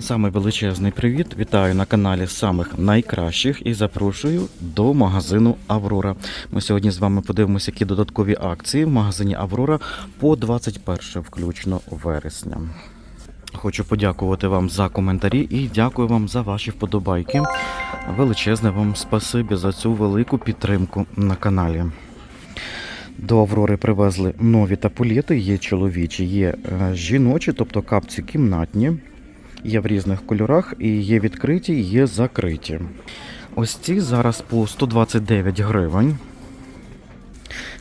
Саме величезний привіт. Вітаю на каналі самих найкращих і запрошую до магазину Аврора. Ми сьогодні з вами подивимося, які додаткові акції в магазині Аврора по 21 включно вересня. Хочу подякувати вам за коментарі і дякую вам за ваші вподобайки. Величезне вам спасибі за цю велику підтримку на каналі. До Аврори привезли нові таполети, є чоловічі, є е, жіночі, тобто капці кімнатні. Є в різних кольорах, і є відкриті, і є закриті. Ось ці зараз по 129 гривень.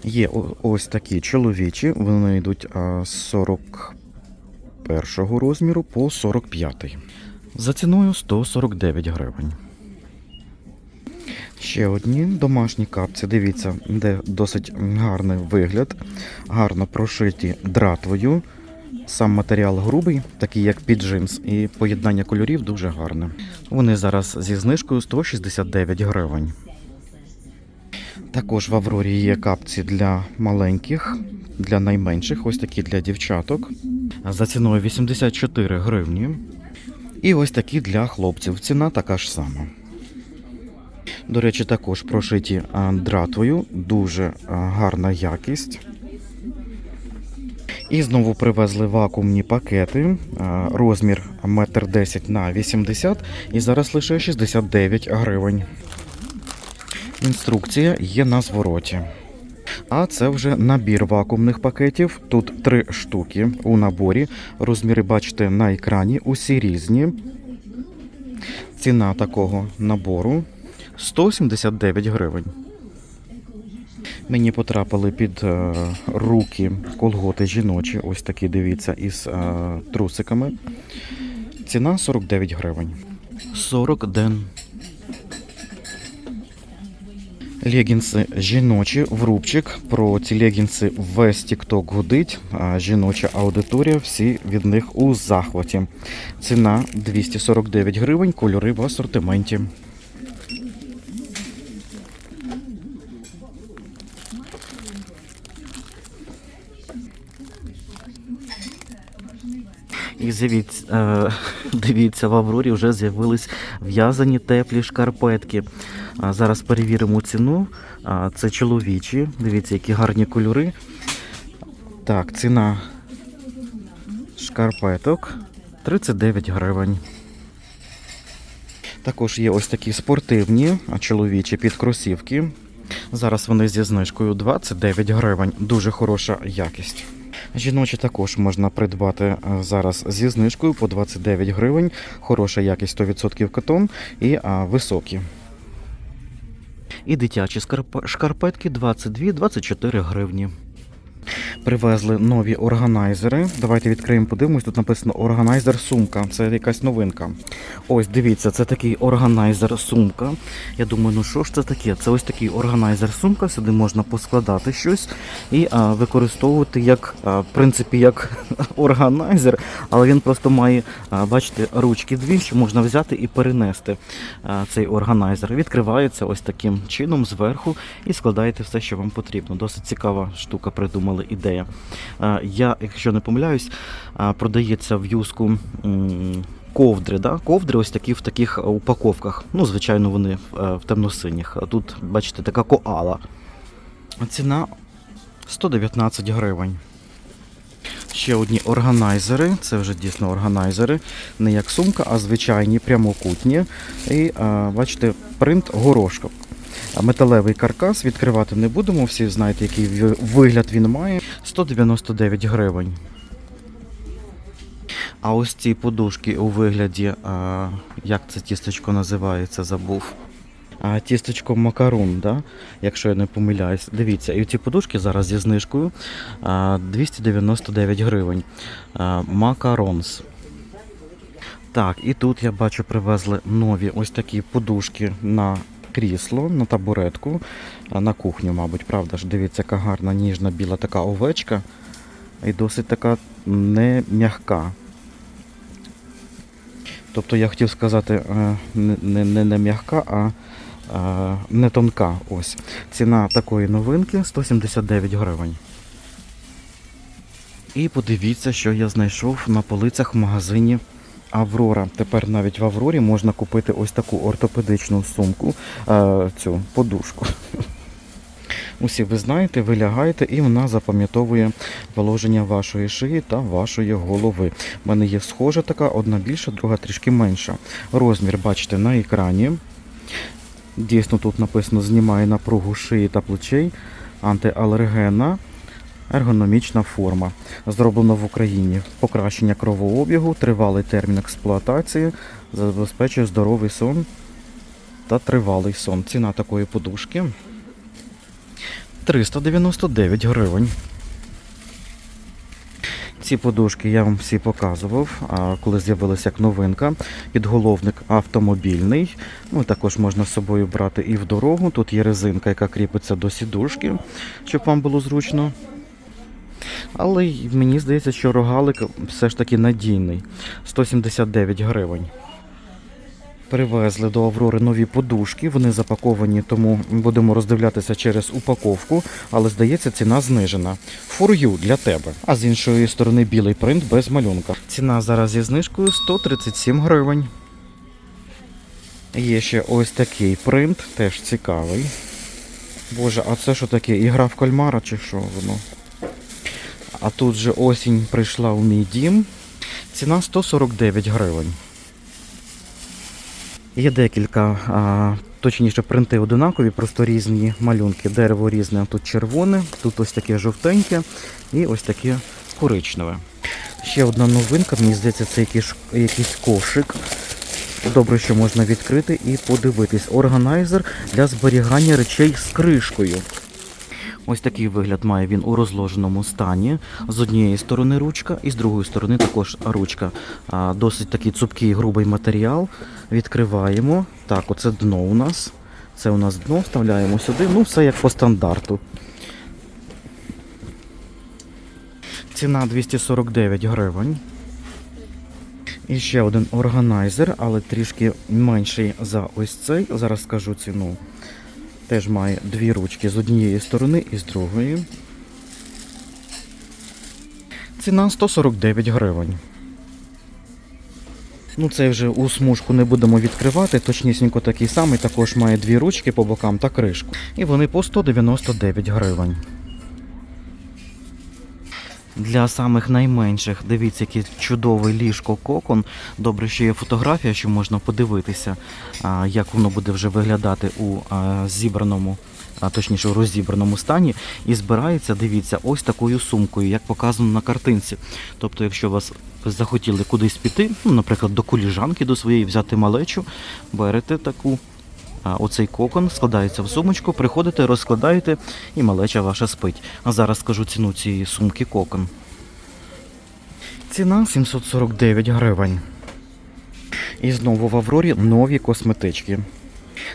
Є ось такі чоловічі, вони йдуть з 41 розміру по 45. За ціною 149 гривень. Ще одні домашні капці. Дивіться, де досить гарний вигляд, гарно прошиті дратвою. Сам матеріал грубий, такий як під джинс, і поєднання кольорів дуже гарне. Вони зараз зі знижкою 169 гривень. Також в Аврорі є капці для маленьких, для найменших, ось такі для дівчаток. За ціною 84 гривні. І ось такі для хлопців. Ціна така ж сама. До речі, також прошиті дратвою, дуже гарна якість. І знову привезли вакуумні пакети, а, розмір 1,10 на 80 і зараз лише 69 гривень. Інструкція є на звороті. А це вже набір вакуумних пакетів. Тут три штуки у наборі. Розміри бачите на екрані, усі різні. Ціна такого набору 179 гривень. Мені потрапили під е, руки колготи жіночі, ось такі дивіться, із е, трусиками. Ціна 49 гривень. 40 ден. Легінси жіночі в рубчик. Про ці легінси весь TikTok гудить. Жіноча аудиторія, всі від них у захваті. Ціна 249 гривень, кольори в асортименті. І з'явіться, е, дивіться, в Аврорі вже з'явились в'язані теплі шкарпетки. Зараз перевіримо ціну. Це чоловічі. Дивіться, які гарні кольори. Так, ціна шкарпеток 39 гривень. Також є ось такі спортивні, чоловічі під кросівки. Зараз вони зі знижкою 29 гривень. Дуже хороша якість. Жіночі також можна придбати е, зараз зі знижкою по 29 гривень. Хороша якість 100% катон і а, високі. І дитячі шкарпетки 22-24 гривні. Привезли нові органайзери. Давайте відкриємо, подивимось. Тут написано органайзер сумка. Це якась новинка. Ось дивіться, це такий органайзер сумка. Я думаю, ну що ж це таке? Це ось такий органайзер сумка. Сюди можна поскладати щось і а, використовувати як, а, в принципі, як органайзер, але він просто має, а, бачите, ручки дві, що можна взяти і перенести а, цей органайзер. Відкривається ось таким чином зверху і складаєте все, що вам потрібно. Досить цікава штука придумали ідея. Я, якщо не помиляюсь, продається в юску. Ковдри, да? ковдри ось такі в таких е, упаковках. Ну, звичайно, вони е, в темно-синіх. А тут, бачите, така коала. Ціна 119 гривень. Ще одні органайзери. Це вже дійсно органайзери. Не як сумка, а звичайні прямокутні. І а, бачите, принт горошка. Металевий каркас відкривати не будемо. Всі знаєте, який вигляд він має. 199 гривень. А ось ці подушки у вигляді, а, як це тістечко називається, забув. А, тістечко макарон, да? якщо я не помиляюсь. Дивіться, і ці подушки зараз зі знижкою а, 299 гривень. Макаронс. Так, і тут я бачу, привезли нові ось такі подушки на крісло, на табуретку, на кухню, мабуть, правда ж. Дивіться, яка гарна, ніжна біла така овечка. І досить така не м'ягка. Тобто я хотів сказати е, не, не, не, не м'ягка, а е, не тонка. Ось. Ціна такої новинки 179 гривень. І подивіться, що я знайшов на полицях в магазині Аврора. Тепер навіть в Аврорі можна купити ось таку ортопедичну сумку, е, цю подушку. Усі ви знаєте, ви лягаєте, і вона запам'ятовує положення вашої шиї та вашої голови. У мене є схожа така, одна більша, друга трішки менша. Розмір бачите на екрані. Дійсно, тут написано знімає напругу шиї та плечей, антиалергенна, ергономічна форма. Зроблено в Україні. Покращення кровообігу, тривалий термін експлуатації, забезпечує здоровий сон та тривалий сон. Ціна такої подушки 399 гривень. Ці подушки я вам всі показував, коли з'явилася як новинка. Підголовник автомобільний. Ну, також можна з собою брати і в дорогу. Тут є резинка, яка кріпиться до сідушки, щоб вам було зручно. Але мені здається, що рогалик все ж таки надійний. 179 гривень. Привезли до Аврори нові подушки. Вони запаковані, тому будемо роздивлятися через упаковку, але здається, ціна знижена. For you для тебе. А з іншої сторони білий принт без малюнка. Ціна зараз зі знижкою 137 гривень. Є ще ось такий принт, теж цікавий. Боже, а це що таке? Ігра в кальмара чи що воно? А тут же осінь прийшла у мій дім. Ціна 149 гривень. Є декілька, а, точніше, принти одинакові, просто різні малюнки. Дерево різне, тут червоне, тут ось таке жовтеньке і ось таке коричневе. Ще одна новинка, мені здається, це якийсь, якийсь кошик. Добре, що можна відкрити і подивитись. Органайзер для зберігання речей з кришкою. Ось такий вигляд має він у розложеному стані. З однієї сторони ручка, і з другої сторони також ручка. Досить такий цупкий грубий матеріал. Відкриваємо. Так, оце дно у нас. Це у нас дно, вставляємо сюди. Ну, все як по стандарту. Ціна 249 гривень. І ще один органайзер, але трішки менший за ось цей. Зараз скажу ціну. Теж має дві ручки з однієї сторони і з другої. Ціна 149 гривень. Ну, це вже у смужку не будемо відкривати, точнісінько такий самий, також має дві ручки по бокам та кришку. І вони по 199 гривень. Для самих найменших, дивіться, який чудовий ліжко кокон. Добре, що є фотографія, що можна подивитися, як воно буде вже виглядати у зібраному, точніше у розібраному стані. І збирається, дивіться, ось такою сумкою, як показано на картинці. Тобто, якщо вас захотіли кудись піти, ну, наприклад, до коліжанки до своєї взяти малечу, берете таку. А, Оцей кокон складається в сумочку, приходите, розкладаєте і малеча ваша спить. А зараз скажу ціну цієї сумки кокон. Ціна 749 гривень. І знову в Аврорі нові косметички.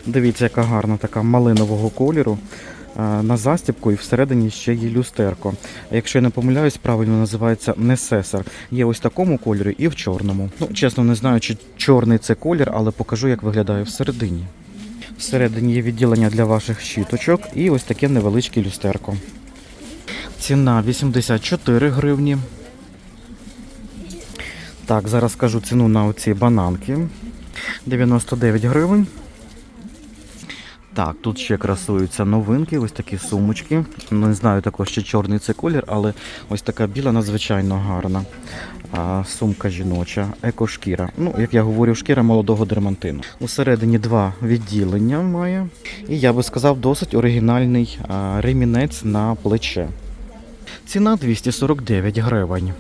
Дивіться, яка гарна така малинового кольору. На застібку і всередині ще є люстерко. Якщо я не помиляюсь, правильно називається несесар. Є ось в такому кольорі і в чорному. Ну, чесно, не знаю, чи чорний це колір, але покажу, як виглядає всередині. Всередині є відділення для ваших щіточок і ось таке невеличке люстерко. Ціна 84 гривні. Так, зараз скажу ціну на оці бананки. 99 гривень. Так, тут ще красуються новинки, ось такі сумочки. Ну, Не знаю також, чи чорний це колір, але ось така біла надзвичайно гарна. А, сумка жіноча, екошкіра. Ну, як я говорю, шкіра молодого дермантину. Усередині два відділення має. І я би сказав, досить оригінальний ремінець на плече. Ціна 249 гривень.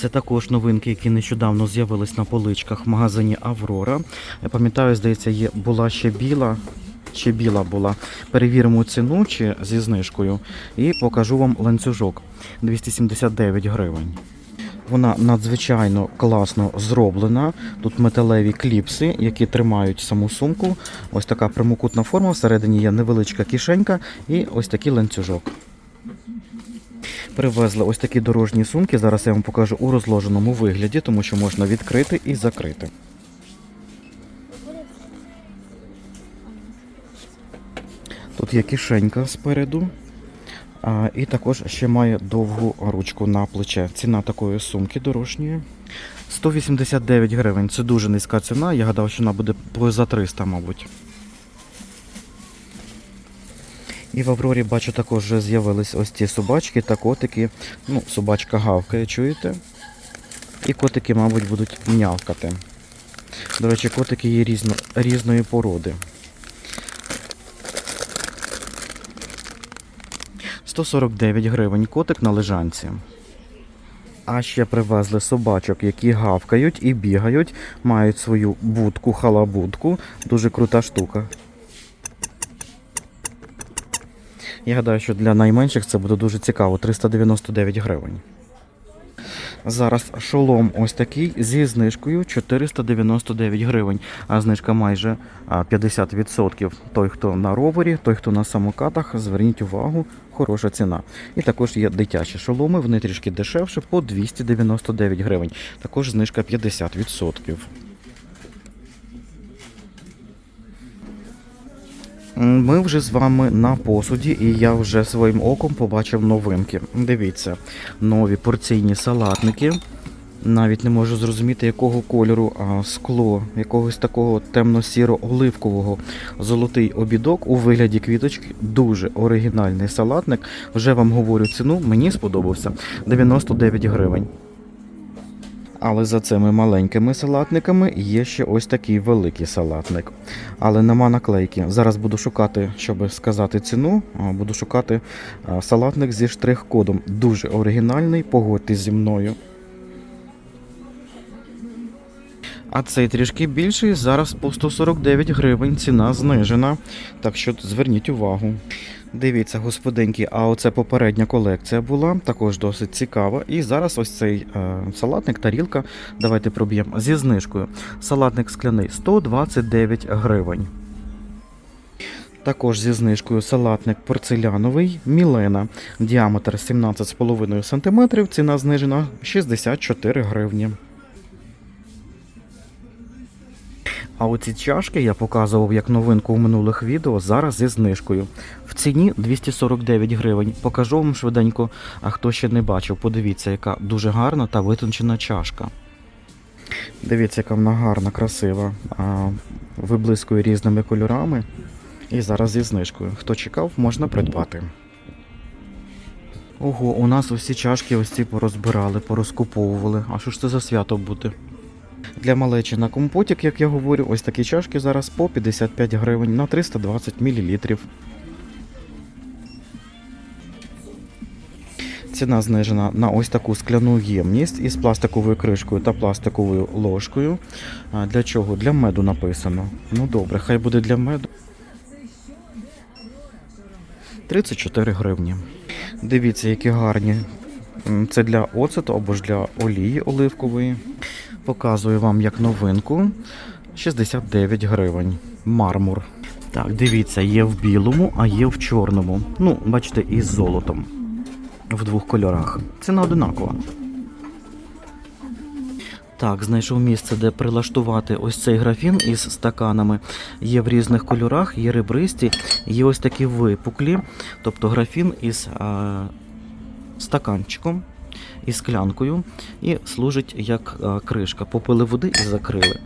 Це також новинки, які нещодавно з'явились на поличках в магазині Аврора. Я пам'ятаю, здається, є була ще біла. Ще біла була. Перевіримо ціну чи зі знижкою і покажу вам ланцюжок 279 гривень. Вона надзвичайно класно зроблена. Тут металеві кліпси, які тримають саму сумку. Ось така прямокутна форма. Всередині є невеличка кишенька і ось такий ланцюжок. Привезли ось такі дорожні сумки. Зараз я вам покажу у розложеному вигляді, тому що можна відкрити і закрити. Тут є кишенька спереду. А, і також ще має довгу ручку на плече. Ціна такої сумки дорожньої 189 гривень. Це дуже низька ціна. Я гадав, що вона буде за 300, мабуть. І в Аврорі бачу також вже з'явились ось ці собачки та котики. Ну, собачка гавкає, чуєте? І котики, мабуть, будуть м'явкати. До речі, котики є різно, різної породи. 149 гривень котик на лежанці. А ще привезли собачок, які гавкають і бігають, мають свою будку, халабудку. Дуже крута штука. Я гадаю, що для найменших це буде дуже цікаво 399 гривень. Зараз шолом ось такий зі знижкою 499 гривень, а знижка майже 50%. Той, хто на ровері, той, хто на самокатах, зверніть увагу, хороша ціна. І також є дитячі шоломи, вони трішки дешевше по 299 гривень. Також знижка 50%. Ми вже з вами на посуді, і я вже своїм оком побачив новинки. Дивіться, нові порційні салатники. Навіть не можу зрозуміти, якого кольору а, скло, якогось такого темно-сіро-оливкового золотий обідок у вигляді квіточки. Дуже оригінальний салатник. Вже вам говорю ціну, мені сподобався 99 гривень. Але за цими маленькими салатниками є ще ось такий великий салатник. Але нема наклейки. Зараз буду шукати, щоб сказати ціну. Буду шукати салатник зі штрих-кодом. Дуже оригінальний, погодьтесь зі мною. А цей трішки більший, зараз по 149 гривень, ціна знижена. Так що зверніть увагу. Дивіться, господинки, а оце попередня колекція була, також досить цікава. І зараз ось цей е, салатник, тарілка. Давайте проб'ємо зі знижкою. Салатник скляний 129 гривень. Також зі знижкою салатник порцеляновий Мілена. Діаметр 17,5 см, ціна знижена 64 гривні. А оці чашки я показував як новинку у минулих відео, зараз зі знижкою. В ціні 249 гривень. Покажу вам швиденько, а хто ще не бачив, подивіться, яка дуже гарна та витончена чашка. Дивіться, яка вона гарна, красива. Виблискує різними кольорами. І зараз зі знижкою. Хто чекав, можна придбати. Ого, у нас усі чашки ось ці порозбирали, порозкуповували. А що ж це за свято буде? Для малечі на компотик, як я говорю, ось такі чашки зараз по 55 гривень на 320 мл. Ціна знижена на ось таку скляну ємність із пластиковою кришкою та пластиковою ложкою. Для чого? Для меду написано. Ну добре, хай буде для меду. 34 гривні. Дивіться, які гарні. Це для оцету або ж для олії оливкової. Показую вам як новинку 69 гривень. Мармур. Так, дивіться, є в білому, а є в чорному. Ну, бачите, із золотом. В двох кольорах. Ціна одинакова. Так, знайшов місце, де прилаштувати ось цей графін із стаканами. Є в різних кольорах, є ребристі, є ось такі випуклі. Тобто графін із а, стаканчиком і склянкою і служить як кришка. Попили води і закрили.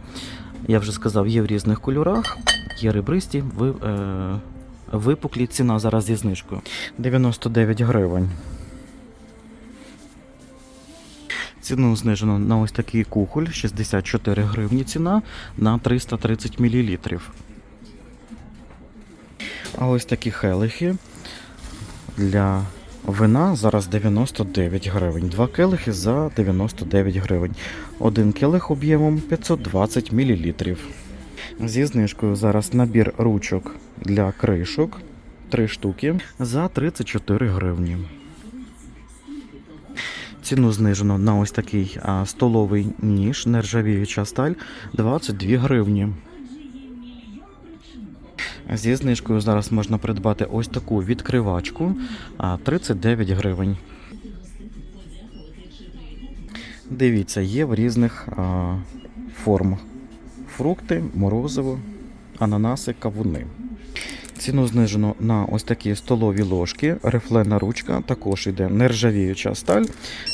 Я вже сказав, є в різних кольорах, є ребристі, е, випуклі. Ціна зараз зі знижкою. 99 гривень. Ціну знижено на ось такий кухоль 64 гривні ціна на 330 мл. А ось такі хелихи для вина зараз 99 гривень. Два келихи за 99 гривень. Один келих об'ємом 520 мл. Зі знижкою зараз набір ручок для кришок 3 штуки за 34 гривні. Ціну знижено на ось такий столовий ніж, нержавіюча сталь 22 гривні. Зі знижкою зараз можна придбати ось таку відкривачку 39 гривень. Дивіться, є в різних а, формах: фрукти, морозиво, ананаси, кавуни. Ціну знижено на ось такі столові ложки, рифлена ручка, також йде нержавіюча сталь.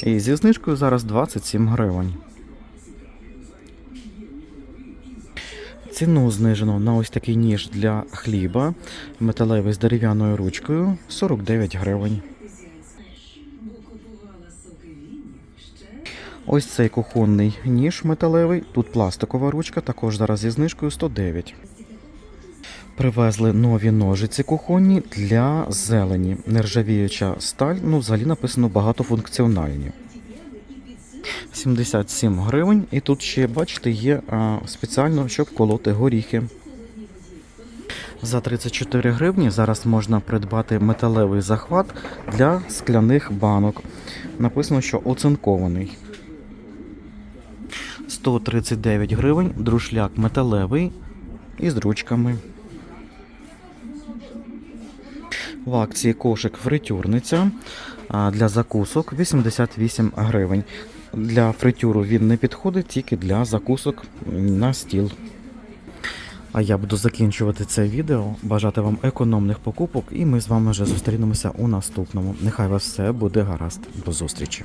І зі знижкою зараз 27 гривень. Ціну знижено на ось такий ніж для хліба, металевий з дерев'яною ручкою 49 гривень. Ось цей кухонний ніж металевий, тут пластикова ручка, також зараз зі знижкою 109. Привезли нові ножиці кухонні для зелені. Нержавіюча сталь, ну взагалі написано багатофункціональні. 77 гривень. І тут ще, бачите, є спеціально, щоб колоти горіхи. За 34 гривні зараз можна придбати металевий захват для скляних банок. Написано, що оцинкований. 139 гривень, друшляк металевий із ручками. В акції кошик фритюрниця для закусок 88 гривень. Для фритюру він не підходить, тільки для закусок на стіл. А я буду закінчувати це відео, бажати вам економних покупок, і ми з вами вже зустрінемося у наступному. Нехай вас все буде гаразд. До зустрічі!